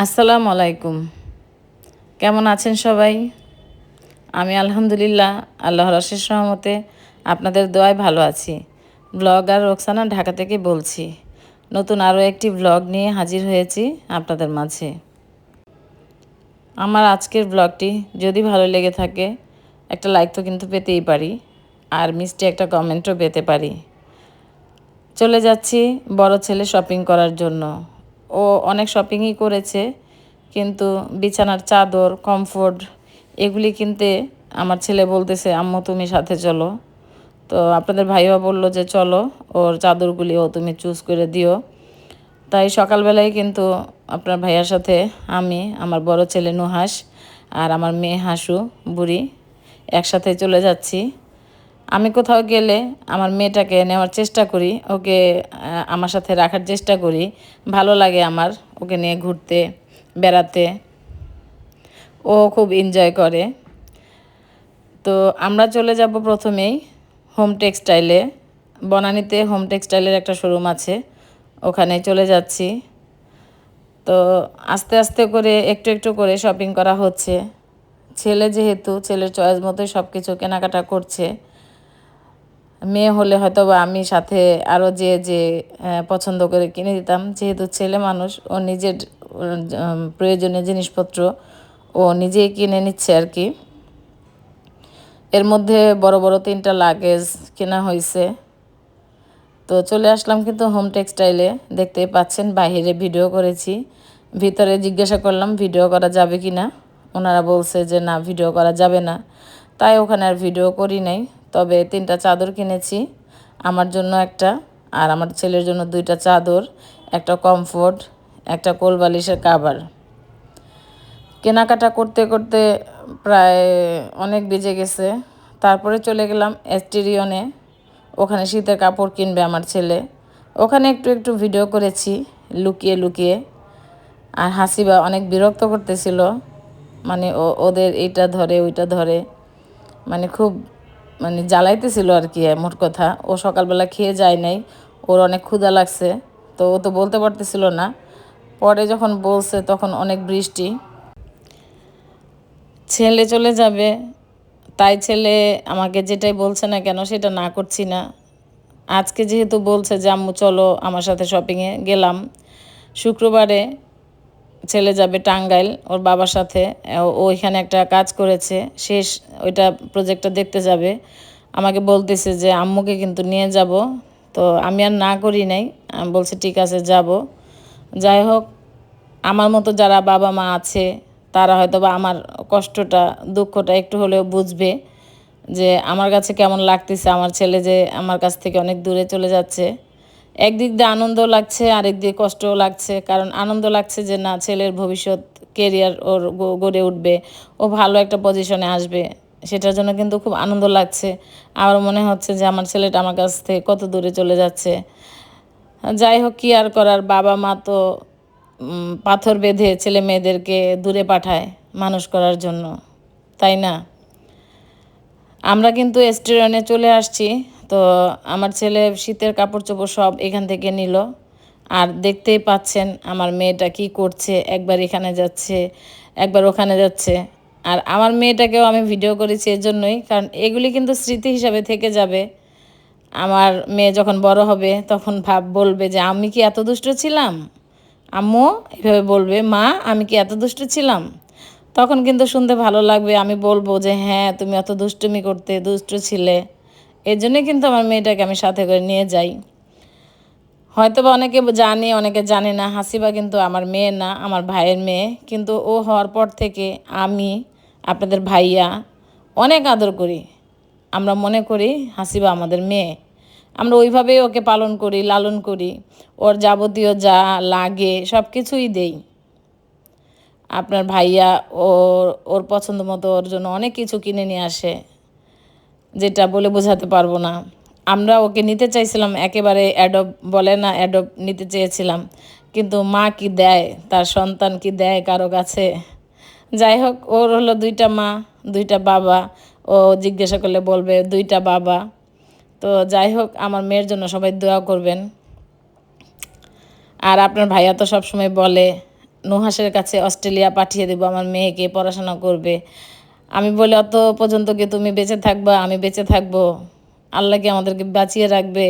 আসসালামু আলাইকুম। কেমন আছেন সবাই? আমি আলহামদুলিল্লাহ, আল্লাহর অশেষ সহমতে আপনাদের দোয়ায় ভালো আছি। ব্লগার রোকসানা ঢাকা থেকে বলছি, নতুন আরও একটি ব্লগ নিয়ে হাজির হয়েছি আপনাদের মাঝে। আমার আজকের ব্লগটি যদি ভালো লেগে থাকে, একটা লাইক তো কিন্তু পেতেই পারি, আর মিষ্টি একটা কমেন্টও পেতে পারি। চলে যাচ্ছি বড় ছেলে শপিং করার জন্য। ও অনেক শপিংই করেছে, কিন্তু বিছানার চাদর কমফোর্ট এগুলি কিনতে আমার ছেলে বলতেছে, আম্মু, তুমি সাথে চলো। তো আপনাদের ভাইও বলল যে, চলো, ওর চাদরগুলিও তুমি চুজ করে দিও। তাই সকালবেলায় কিন্তু আপনার ভাইয়ার সাথে আমি, আমার বড় ছেলে নুহাস আর আমার মেয়ে হাসু, বুড়ি একসাথে চলে যাচ্ছি। আমি কোথাও গেলে আমার মেয়েটাকে নেওয়ার চেষ্টা করি, ওকে আমার সাথে রাখার চেষ্টা করি, ভালো লাগে আমার, ওকে নিয়ে ঘুরতে, বেড়াতে। ও খুব এনজয় করে। তো আমরা চলে যাব প্রথমেই হোম টেক্সটাইলে। বনানীতে হোম টেক্সটাইলের একটা শোরুম আছে, ওখানে চলে যাচ্ছি। তো আস্তে আস্তে করে একটু একটু করে শপিং করা হচ্ছে। ছেলে যেহেতু, ছেলের চয়েস মতোই সব কিছু কেনাকাটা করছে। মেয়ে হলে হয়তো বা আমি সাথে আরও যে যে পছন্দ করে কিনে দিতাম। যেহেতু ছেলে মানুষ, ও নিজের প্রয়োজনীয় জিনিসপত্র ও নিজেই কিনে নিচ্ছে আর কি। এর মধ্যে বড় বড় তিনটা লাগেজ কেনা হয়েছে তো চলে আসলাম কিন্তু হোম টেক্সটাইলে। দেখতেই পাচ্ছেন বাহিরে ভিডিও করেছি। ভিতরে জিজ্ঞাসা করলাম, ভিডিও করা যাবে কি না ওনারা বলছে যে, না, ভিডিও করা যাবে না। তাই ওখানে আর ভিডিও করি নাই। তবে তিনটা চাদর কিনেছি, আমার জন্য একটা আর আমার ছেলের জন্য দুইটা চাদর, একটা কমফোর্ট একটা কোল বালিশের কাবার কেনাকাটা করতে করতে প্রায় অনেক বেজে গেছে। তারপরে চলে গেলাম এস্টেরিয়নে ওখানে শীতের কাপড় কিনবে আমার ছেলে। ওখানে একটু একটু ভিডিও করেছি, লুকিয়ে লুকিয়ে। আর হাসিবা অনেক বিরক্ত করতেছিল। মানে ওদের এইটা ধরে, ওইটা ধরে। মানে খুব মানে জ্বালাইতেছিল আর কি মোট কথা। ও সকালবেলা খেয়ে যায় নাই, ওর অনেক ক্ষুধা লাগছে, তো ও তো বলতে পারতেছিল না। পরে যখন বলছে, তখন অনেক বৃষ্টি। ছেলে চলে যাবে, তাই ছেলে আমাকে যেটাই বলছে না কেন, সেটা না করছি না। আজকে যেহেতু বলছে যে, আম্মু, চলো আমার সাথে শপিংয়ে গেলাম। শুক্রবারে ছেলে যাবে টাঙ্গাইল, ওর বাবার সাথে। ও এখানে একটা কাজ করেছে, শেষ ওইটা প্রজেক্টটা দেখতে যাবে। আমাকে বলতেছে যে, আম্মুকে কিন্তু নিয়ে যাব। তো আমি আর না করি নাই, আমি বলছি, ঠিক আছে, যাব। যাই হোক, আমার মতো যারা বাবা মা আছে, তারা হয়তো বা আমার কষ্টটা, দুঃখটা একটু হলেও বুঝবে যে, আমার কাছে কেমন লাগতেছে, আমার ছেলে যে আমার কাছ থেকে অনেক দূরে চলে যাচ্ছে। একদিক দিয়ে আনন্দ লাগছে, আরেক দিয়ে কষ্টও লাগছে। কারণ আনন্দ লাগছে যে, না, ছেলের ভবিষ্যৎ কেরিয়ার ওর গড়ে উঠবে, ও ভালো একটা পজিশনে আসবে, সেটার জন্য কিন্তু খুব আনন্দ লাগছে। আমার মনে হচ্ছে যে, আমার ছেলেটা আমার কাছ থেকে কত দূরে চলে যাচ্ছে। যাই হোক, কী আর করার, বাবা মা তো পাথর বেঁধে ছেলে মেয়েদেরকে দূরে পাঠায় মানুষ করার জন্য, তাই না? আমরা কিন্তু স্টেশনে চলে আসছি। তো আমার ছেলে শীতের কাপড় চোপড় সব এখান থেকে নিল। আর দেখতেই পাচ্ছেন আমার মেয়েটা কি করছে, একবার এখানে যাচ্ছে, একবার ওখানে যাচ্ছে। আর আমার মেয়েটাকেও আমি ভিডিও করেছি এর জন্যই কারণ এগুলি কিন্তু স্মৃতি হিসাবে থেকে যাবে। আমার মেয়ে যখন বড় হবে তখন ভাব বলবে যে, আমি কি এত দুষ্ট ছিলাম? আম্মু, এভাবে বলবে, মা, আমি কি এত দুষ্ট ছিলাম? তখন কিন্তু শুনতে ভালো লাগবে। আমি বলব যে হ্যাঁ তুমি এত দুষ্টুমি করতে দুষ্ট ছিলে। এর জন্যে কিন্তু আমার মেয়েটাকে আমি সাথে করে নিয়ে যাই। হয়তো বা অনেকে জানে অনেকে জানে না, হাসিবা কিন্তু আমার মেয়ে না, আমার ভাইয়ের মেয়ে। কিন্তু ও হওয়ার পর থেকে আমি, আপনাদের ভাইয়া, অনেক আদর করি। আমরা মনে করি হাসিবা আমাদের মেয়ে। আমরা ওইভাবেই ওকে পালন করি, লালন করি। ওর যাবতীয় যা লাগে সব কিছুই দেই। আপনার ভাইয়া ওর ওর পছন্দ মতো ওর জন্য অনেক কিছু কিনে নিয়ে আসে। যেটা বলে বোঝাতে পারব না। আমরা ওকে নিতে চাইছিলাম, একেবারে অ্যাডপ বলে না অ্যাডপ নিতে চেয়েছিলাম। কিন্তু মা কি দেয়? তার সন্তান কি দেয় কারও কাছে? যাই হোক, ওর হলো দুইটা মা, দুইটা বাবা। ও জিজ্ঞাসা করলে বলবে, দুইটা বাবা। তো যাই হোক, আমার মেয়ের জন্য সবাই দোয়া করবেন। আর আপনার ভাইয়া তো সবসময় বলে নুহাসের কাছে অস্ট্রেলিয়া পাঠিয়ে দেবো, আমার মেয়েকে পড়াশোনা করবে। আমি বলে, অত পর্যন্ত কি তুমি বেঁচে থাকবা? আমি বেঁচে থাকব। আল্লাহ কি আমাদেরকে বাঁচিয়ে রাখবে?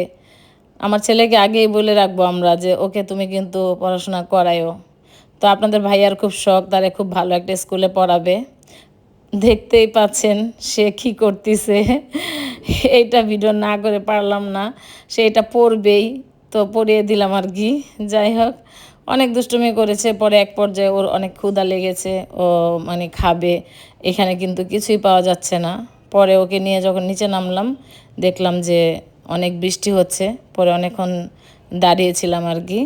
আমার ছেলেকে আগেই বলে রাখব আমরা যে, ওকে তুমি কিন্তু পড়াশোনা করায়ও। তো আপনাদের ভাইয়ার খুব শখ, তারে খুব ভালো একটা স্কুলে পড়াবে। দেখতেই পাচ্ছেন সে কি করতেছে। এইটা ভিডিও না করে পারলাম না, সে এটা পড়বেই। তো পড়িয়ে দিলাম আর কি। যাই হোক অনেক দুষ্টুমি করেছে, পরে এক পর্যায়ে ওর অনেক ক্ষুধা লেগেছে, ও মানে খাবে, এখানে কিন্তু কিছুই পাওয়া যাচ্ছে না। পরে ওকে নিয়ে যখন নিচে নামলাম, দেখলাম যে অনেক বৃষ্টি হচ্ছে, পরে অনেকক্ষণ দাঁড়িয়েছিলাম আর কি।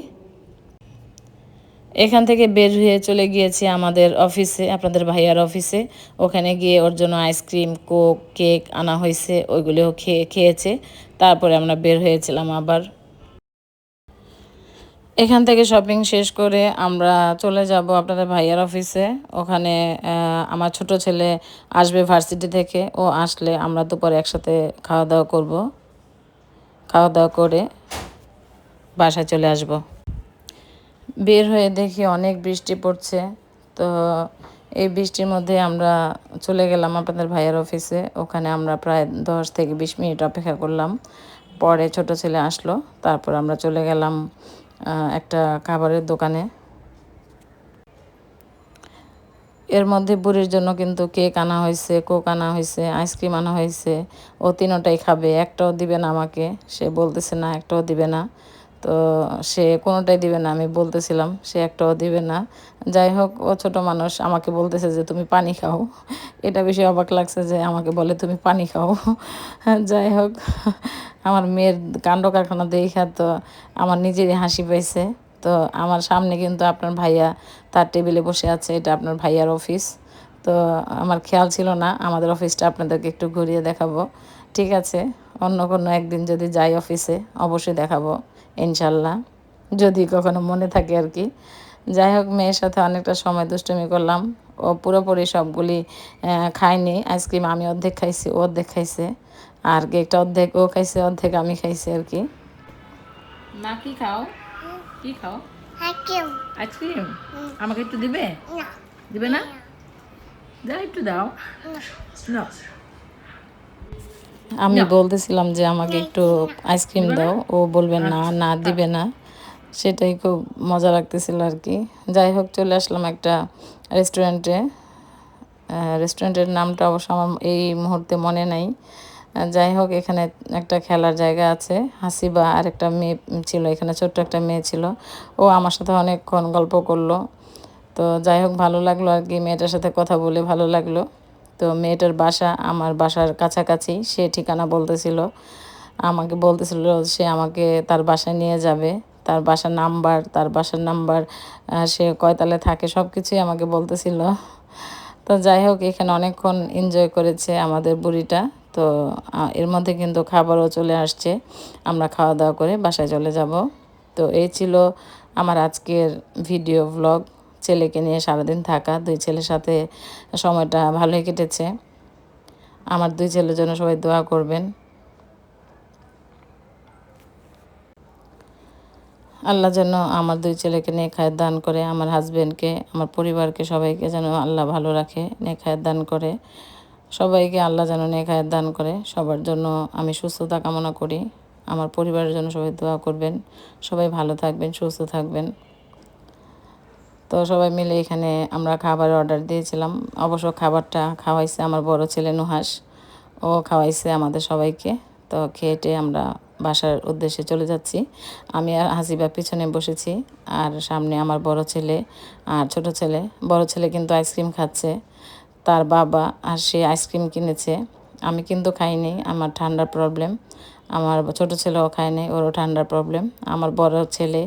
এখান থেকে বের হয়ে চলে গিয়েছি আমাদের অফিসে, আপনাদের ভাইয়ার অফিসে। ওখানে গিয়ে ওর জন্য আইসক্রিম কোক কেক আনা হয়েছে, ওইগুলোও খেয়ে, খেয়েছে। তারপরে আমরা বের হয়েছিলাম আবার। এখান থেকে শপিং শেষ করে আমরা চলে যাব আপনাদের ভাইয়ার অফিসে ওখানে আমার ছোট ছেলে আসবে ভার্সিটি থেকে। ও আসলে আমরা দুপুরে একসাথে খাওয়া দাওয়া করব। খাওয়া দাওয়া করে বাসায় চলে আসব। বের হয়ে দেখি অনেক বৃষ্টি পড়ছে। তো এই বৃষ্টির মধ্যে আমরা চলে গেলাম আপনাদের ভাইয়ের অফিসে ওখানে আমরা প্রায় দশ থেকে বিশ মিনিট অপেক্ষা করলাম। পরে ছোট ছেলে আসলো। তারপর আমরা চলে গেলাম একটা খাবারের দোকানে। এর মধ্যে বুড়ির জন্য কিন্তু কেক আনা হয়েছে, কোক আনা হয়েছে, আইসক্রিম আনা হয়েছে। ও তিনোটাই খাবে, একটাও দিবে না আমাকে। সে বলতেছে, না, একটাও দিবে না। তো সে কোনোটাই দিবে না, আমি বলতেছিলাম, সে একটাও দিবে না। যাই হোক, ও ছোট মানুষ, আমাকে বলতেছে যে, তুমি পানি খাও। এটা বেশি অবাক লাগছে যে, আমাকে বলে, তুমি পানি খাও। যাই হোক, আমার মেয়ের কাণ্ড কারখানা দেখা তো আমার নিজেরই হাসি পাইছে। তো আমার সামনে কিন্তু আপনার ভাইয়া তার টেবিলে বসে আছে, এটা আপনার ভাইয়ার অফিস। তো আমার খেয়াল ছিল না, আমাদের অফিসটা আপনাদেরকে একটু ঘুরিয়ে দেখাবো। ঠিক আছে, অন্য কোনো একদিন যদি যাই অফিসে, অবশ্যই দেখাবো। ইনশাল্লাহ। যদি কখনো মনে থাকে আর কি। যাই হোক মেয়ের সাথে অনেকটা সময় দুষ্টুমি করলাম। ও পুরোপুরি সবগুলি খায়নি। আইসক্রিম আমি অর্ধেক খাইছি ও অর্ধেক খাইছে। আর কেকটা অর্ধেক ও খাইছে অর্ধেক আমি খাইছি আর কি। না কি খাও? কি খাও? আইসক্রিম। আমাকে একটু দিবে? দিবে না? দাও একটু দাও। না। আমি বলতেছিলাম যে আমাকে একটু আইসক্রিম দাও। ও বলবে না আচ্ছা, না দিবে না। সেটাই খুব মজা লাগতেছিল আর কি যাই হোক চলে আসলাম একটা রেস্টুরেন্টে রেস্টুরেন্টের নামটা অবশ্য আমার এই মুহূর্তে মনে নাই। যাই হোক এখানে একটা খেলার জায়গা আছে। হাসিবা আর একটা মেয়ে ছিল এখানে ছোট্ট একটা মেয়ে ছিল। ও আমার সাথে অনেকক্ষণ গল্প করল। তো যাই হোক ভালো লাগল আর কি মেয়েটার সাথে কথা বলে ভালো লাগল। তো মেয়েটার বাসা আমার বাসার কাছাকাছি, সে ঠিকানা বলতেছিল। আমাকে বলতেছিল সে আমাকে তার বাসায় নিয়ে যাবে। তার বাসার নাম্বার, তার বাসার নাম্বার সে কয়তালে থাকে সব কিছুই আমাকে বলতেছিল। তো যাই হোক, এখানে অনেকক্ষণ এনজয় করেছে আমাদের বুড়িটা। তো এর মধ্যে কিন্তু খাবারও চলে আসছে। আমরা খাওয়া দাওয়া করে বাসায় চলে যাব। তো এই ছিল আমার আজকের ভিডিও ব্লগ ছেলেকে নিয়ে সারাদিন থাকা, দুই ছেলের সাথে সময়টা ভালোই কেটেছে। আমার দুই ছেলের জন্য সবাই দোয়া করবেন। আল্লাহ যেন আমার দুই ছেলেকে নেখায়ের দান করে, আমার হাজব্যান্ডকে আমার পরিবারকে, সবাইকে যেন আল্লাহ ভালো রাখে নেখায়ের দান করে। সবাইকে আল্লাহ যেন নেখায়ের দান করে। সবার জন্য আমি সুস্থতা কামনা করি। আমার পরিবারের জন্য সবাই দোয়া করবেন। সবাই ভালো থাকবেন, সুস্থ থাকবেন। তো সবাই মিলে এখানে আমরা খাবার অর্ডার দিয়েছিলাম। অবশ্য খাবারটা খাওয়াইছে আমার বড় ছেলে নুহাস ও খাওয়াইছে আমাদের সবাইকে। তো খেয়েটে আমরা বাসার উদ্দেশ্যে চলে যাচ্ছি। আমি আর হাসিবা পিছনে বসেছি আর সামনে আমার বড় ছেলে আর ছোট ছেলে। বড় ছেলে কিন্তু আইসক্রিম খাচ্ছে। তার বাবা আর সে আইসক্রিম কিনেছে। আমি কিন্তু খাইনি, আমার ঠান্ডার প্রবলেম। আমার ছোট ছেলেও খায় নাই, ওরও ঠান্ডার প্রবলেম আমার বড় ছেলে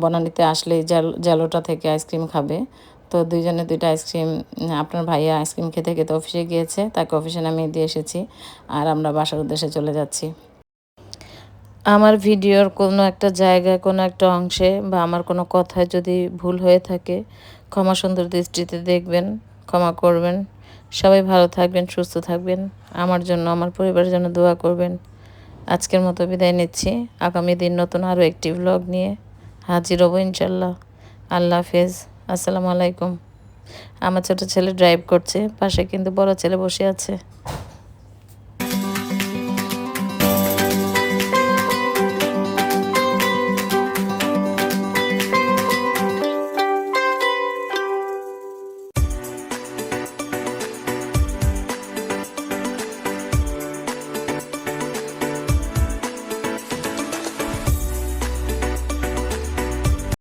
বনানিতে আসলেই জালোটা থেকে আইসক্রিম খাবে। তো দুইজনে দুইটা আইসক্রিম, আপনার ভাইয়া আইসক্রিম খেতে খেতে অফিসে গিয়েছে, তাকে অফিসে নামিয়ে দিয়ে এসেছি আর আমরা বাসার উদ্দেশ্যে চলে যাচ্ছি। আমার ভিডিওর কোনো একটা জায়গায়, কোনো একটা অংশে বা আমার কোনো কথায় যদি ভুল হয়ে থাকে, ক্ষমা সুন্দর দৃষ্টিতে দেখবেন, ক্ষমা করবেন। সবাই ভালো থাকবেন, সুস্থ থাকবেন। আমার জন্য, আমার পরিবারের জন্য দোয়া করবেন। আজকের মতো বিদায় নিচ্ছি। আগামী দিন নতুন আরও একটি ব্লগ নিয়ে হাজির হব ইনশাল্লাহ। আল্লাহ হাফেজ। আসসালামু আলাইকুম। আমার ছোট ছেলে ড্রাইভ করছে, পাশে কিন্তু বড় ছেলে বসে আছে।